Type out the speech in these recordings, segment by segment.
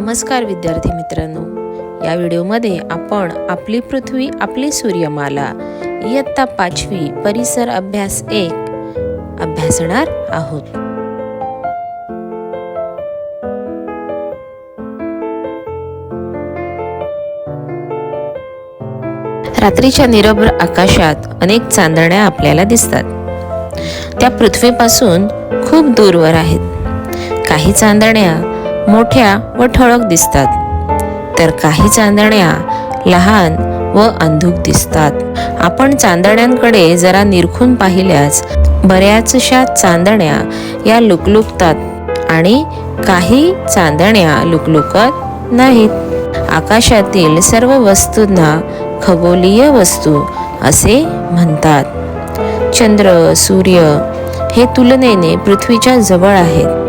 नमस्कार विद्यार्थी मित्रांनो. या व्हिडिओमध्ये आपण आपली पृथ्वी आपली सूर्यमाला इयत्ता पाचवी परिसर अभ्यास एक अभ्यासणार आहोत. रात्रीच्या निरभ्र आकाशात अनेक चांदण्या आपल्याला दिसतात. त्या पृथ्वीपासून खूप दूरवर आहेत. काही चांदण्या मोठ्या व ठळक दिसतात. तर काही चांदण्या लहान व अंधुक दिसतात. आपण चांदण्यांकडे जरा निरखून पाहिल्यास बऱ्याचशा चांदण्या या लुकलुकतात आणि काही चांदण्या लुकलुकत नाहीत. आकाशातील सर्व वस्तूंना खगोलीय वस्तू असे म्हणतात. चंद्र सूर्य हे तुलनेने पृथ्वीच्या जवळ आहेत.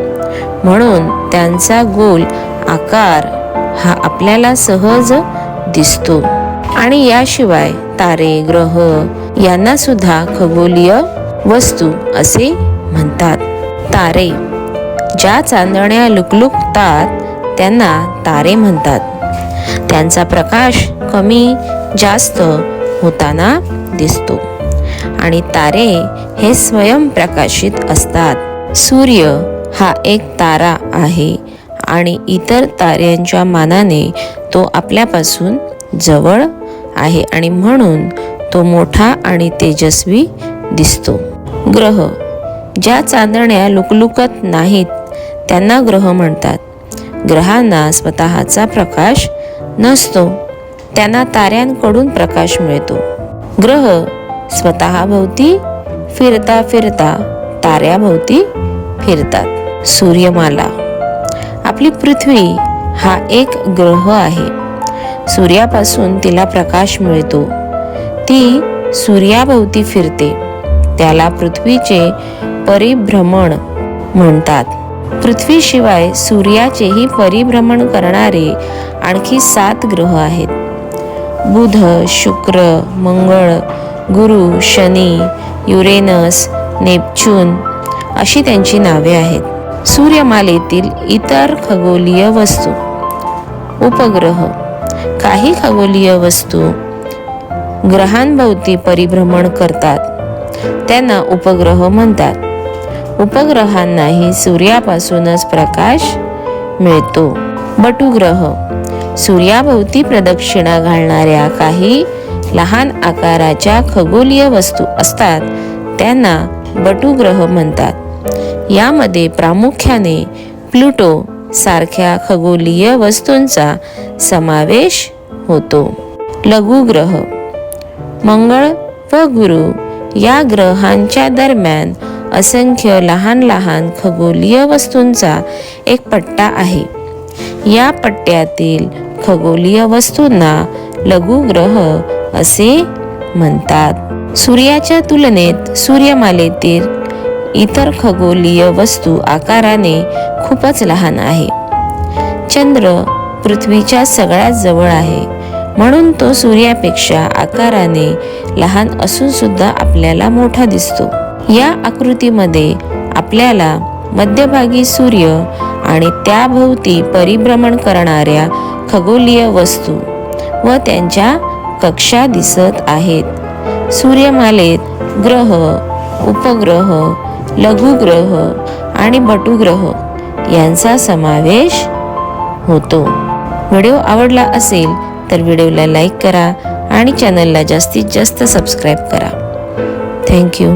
म्हणून त्यांचा गोल आकार हा आपल्याला सहज दिसतो. आणि याशिवाय तारे ग्रह यांना सुद्धा खगोलीय वस्तू असे म्हणतात. तारे ज्या चांदण्या लुकलुकतात त्यांना तारे म्हणतात. त्यांचा प्रकाश कमी जास्त होताना दिसतो. आणि तारे हे स्वयंप्रकाशित असतात. सूर्य हा एक तारा आहे आणि इतर ताऱ्यांच्या मानाने तो आपल्यापासून जवळ आहे आणि म्हणून तो मोठा आणि तेजस्वी दिसतो. ग्रह ज्या चांदण्या लुकलुकत नाहीत त्यांना ग्रह म्हणतात. ग्रहांना स्वतःचा प्रकाश नसतो त्यांना ताऱ्यांकडून प्रकाश मिळतो. ग्रह स्वतःभोवती फिरता फिरता ताऱ्याभोवती फिरतात. सूर्यमाला. आपली पृथ्वी हा एक ग्रह आहे. सूर्यापासून तिला प्रकाश मिळतो. ती सूर्याभोवती फिरते. त्याला पृथ्वीचे परिभ्रमण म्हणतात. पृथ्वीशिवाय सूर्याचेही परिभ्रमण करणारे आणखी सात ग्रह आहेत. बुध शुक्र मंगळ गुरु शनी युरेनस नेपच्यून अशी त्यांची नावे आहेत. सूर्यमालेतील इतर खगोलीय वस्तू. उपग्रह. काही खगोलीय वस्तू ग्रहांभोवती परिभ्रमण करतात. त्यांना उपग्रह म्हणतात. उपग्रहांनाही सूर्यापासूनच प्रकाश मिळतो. बटुग्रह. सूर्याभोवती प्रदक्षिणा घालणाऱ्या काही लहान आकाराच्या खगोलीय वस्तू असतात. त्यांना बटुग्रह म्हणतात. यामध्ये प्रामुख्याने प्लुटो सारख्या खगोलीय वस्तूंचा समावेश होतो. लघुग्रह मंगळ व गुरु या ग्रहांच्या दरम्यान असंख्य लहान लहान खगोलीय वस्तूंचा एक पट्टा आहे. या पट्ट्यातील खगोलीय वस्तूंना लघुग्रह असे म्हणतात. सूर्याच्या तुलनेत सूर्यमालेतील इतर खगोलीय वस्तू आकाराने खूपच लहान आहे. चंद्र पृथ्वीच्या सगळ्यात जवळ आहे. म्हणून तो सूर्यापेक्षा आकाराने लहान असून सुद्धा आपल्याला मोठा दिसतो. या आकृतीमध्ये आपल्याला मध्यभागी सूर्य आणि त्याभोवती परिभ्रमण करणाऱ्या खगोलीय वस्तू व त्यांच्या कक्षा दिसत आहेत. सूर्यमालेत ग्रह उपग्रह लघुग्रह आणि बटुग्रह यांचा समावेश होतो. व्हिडिओ आवडला असेल तर व्हिडिओला लाईक करा आणि चॅनलला जास्तीत जास्त सबस्क्राईब करा. थँक्यू